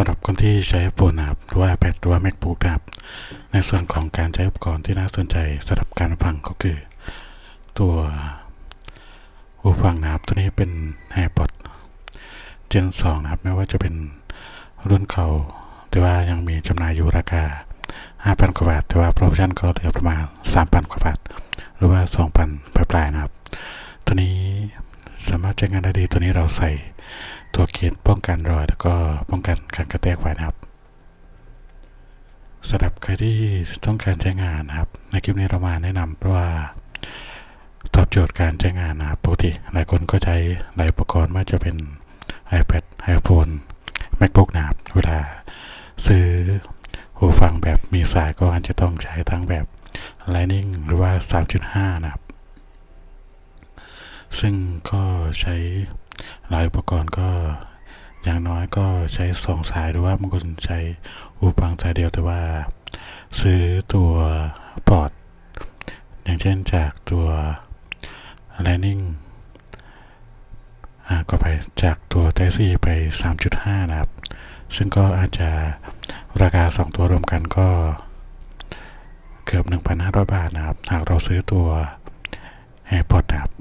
ำหรับคนที่ใช้ iPhone นะครับหรือว่า iPad หรือว่า MacBook นะครับ ในส่วนของการใช้อุปกรณ์ที่น่าสนใจสำหรับการฟังก็คือ ตัวหูฟังนะครับ ตัวนี้เป็น AirPods Gen 2 นะครับ ไม่ว่าจะเป็นรุ่นเก่า แต่ว่ายังมีจำหน่ายอยู่ราคา 5,000 กว่าบาท แต่ว่าโปรโมชั่นก็เหลือประมาณ 3,000 กว่าบาท หรือว่า 2,000 ปลายๆนะครับ ตัวนี้สามารถใช้งานได้ดี ตัวนี้เราใส่ ตัวเกจป้องกันรอยแล้วก็ป้องกันการกระแทกไว้นะครับสำหรับใครที่ต้องการใช้งานนะครับ ในคลิปนี้เรามาแนะนำเพราะว่าตอบโจทย์การใช้งานนะครับปกติหลายคนก็ใช้หลายอุปกรณ์ไม่ว่าจะเป็น iPad iPhone MacBook นะครับเวลาซื้อหูฟังแบบมีสายก็อาจจะต้องใช้ทั้งแบบ Lightning หรือว่า 3.5 นะครับ ซึ่งก็ใช้ หลายอุปกรณ์ก็อย่างน้อยก็ใช้สองสายหรือว่าบางคนใช้หูฟังสายเดียวแต่ว่า ซื้อตัวพอร์ตอย่างเช่นจากตัว Lightning อ่าก็ไปจากตัว Type C ไป 3.5 นะครับ ซึ่งก็อาจจะราคา 2 ตัวรวมกันก็เกือบ 1,500 บาทนะครับ หากเราซื้อตัว AirPods นะครับ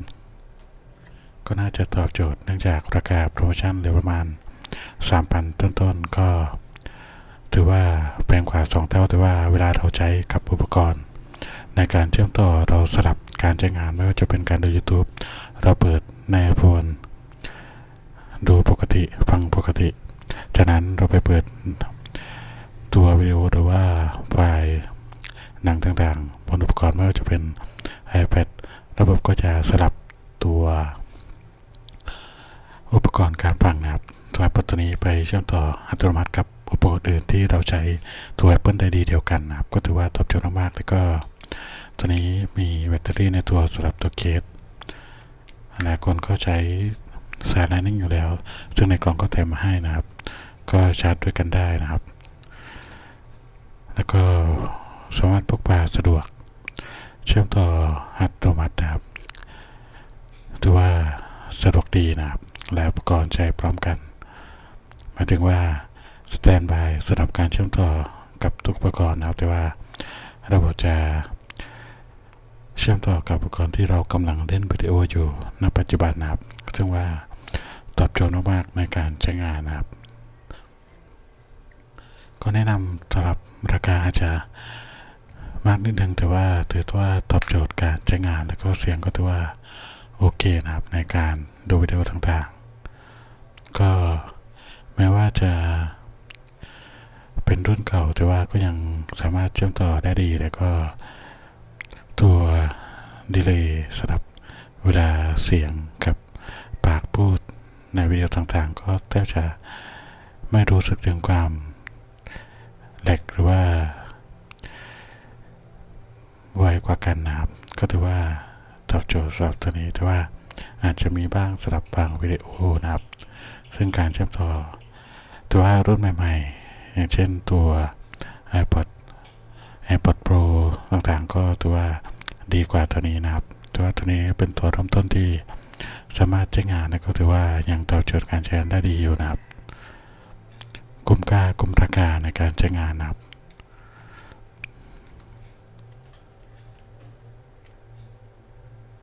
ก็น่าจะตอบโจทย์เนื่องจากราคาโปรโมชั่นเหลือประมาณ 3,000 ต้นๆ ก็ถือว่าแพงกว่า 2 เท่าแต่ว่าเวลาเราใช้กับอุปกรณ์ ในการเชื่อมต่อเราสลับการใช้งานไม่ว่าจะเป็นการดู YouTube เราเปิดใน iPhone ดูปกติฟังปกติ จากนั้นเราไปเปิดตัววิดีโอหรือว่าไฟล์หนังต่างๆบนอุปกรณ์ไม่ว่าจะเป็น iPad ระบบก็จะสลับตัว การฟังนะครับตัว Apple ตัวนี้ไปเชื่อมต่ออัตโนมัติกับอุปกรณ์อื่นที่เราใช้ตัว Apple ได้ดีเดียวกันนะครับ ก็ถือว่าตอบโจทย์มากๆแล้วก็ ตัวนี้มีแบตเตอรี่ในตัวสำหรับตัวเคสหลายคนก็ใช้สายไลนิ่งอยู่แล้ว ซึ่งในกล่องก็แถมมาให้นะครับ ก็ชาร์จด้วยกันได้นะครับ แล้วก็สามารถพกพาสะดวก เชื่อมต่ออัตโนมัตินะครับถือว่าสะดวกดีนะครับ และอุปกรณ์ใช้พร้อมกัน หมายถึงว่าสแตนบายสำหรับการเชื่อมต่อกับทุกอุปกรณ์นะครับแต่ว่าระบบจะเชื่อมต่อกับอุปกรณ์ที่เรากำลังเล่นวิดีโออยู่ณปัจจุบันนะครับ ซึ่งว่าตอบโจทย์มากๆในการใช้งานนะครับ ก็แนะนำสำหรับราคาอาจจะมากนิดนึงแต่ว่าถือว่าตอบโจทย์การใช้งาน แล้วก็เสียงก็ถือว่าโอเคนะครับในการดูวิดีโอต่างๆ ก็แม้ว่าจะเป็นรุ่นเก่าแต่ว่าก็ยังสามารถเชื่อมต่อได้ดีแล้วก็ตัวดีเลย์สำหรับเวลาเสียงกับปากพูดในวิดีโอต่างๆ ก็แทบจะไม่รู้สึกถึงความแหลกหรือว่าไวกว่ากันนะครับ ก็ถือว่าตอบโจทย์สำหรับตัวนี้แต่ว่าอาจจะมีบ้างสำหรับบางวิดีโอนะครับ ซึ่งการเชื่อมต่อตัวรุ่นใหม่ ๆ อย่างเช่นตัว iPod AirPod Pro ต่างๆ ก็ถือว่าดีกว่าตัวนี้นะครับตัว่าตัวนี้เป็นตัวเริ่มต้นที่สามารถใช้งานและก็ถือว่ายังตอบโจทย์การใช้งานได้ดีอยู่นะครับคุ้มค่าคุ้มราคาในการใช้งานนะครับ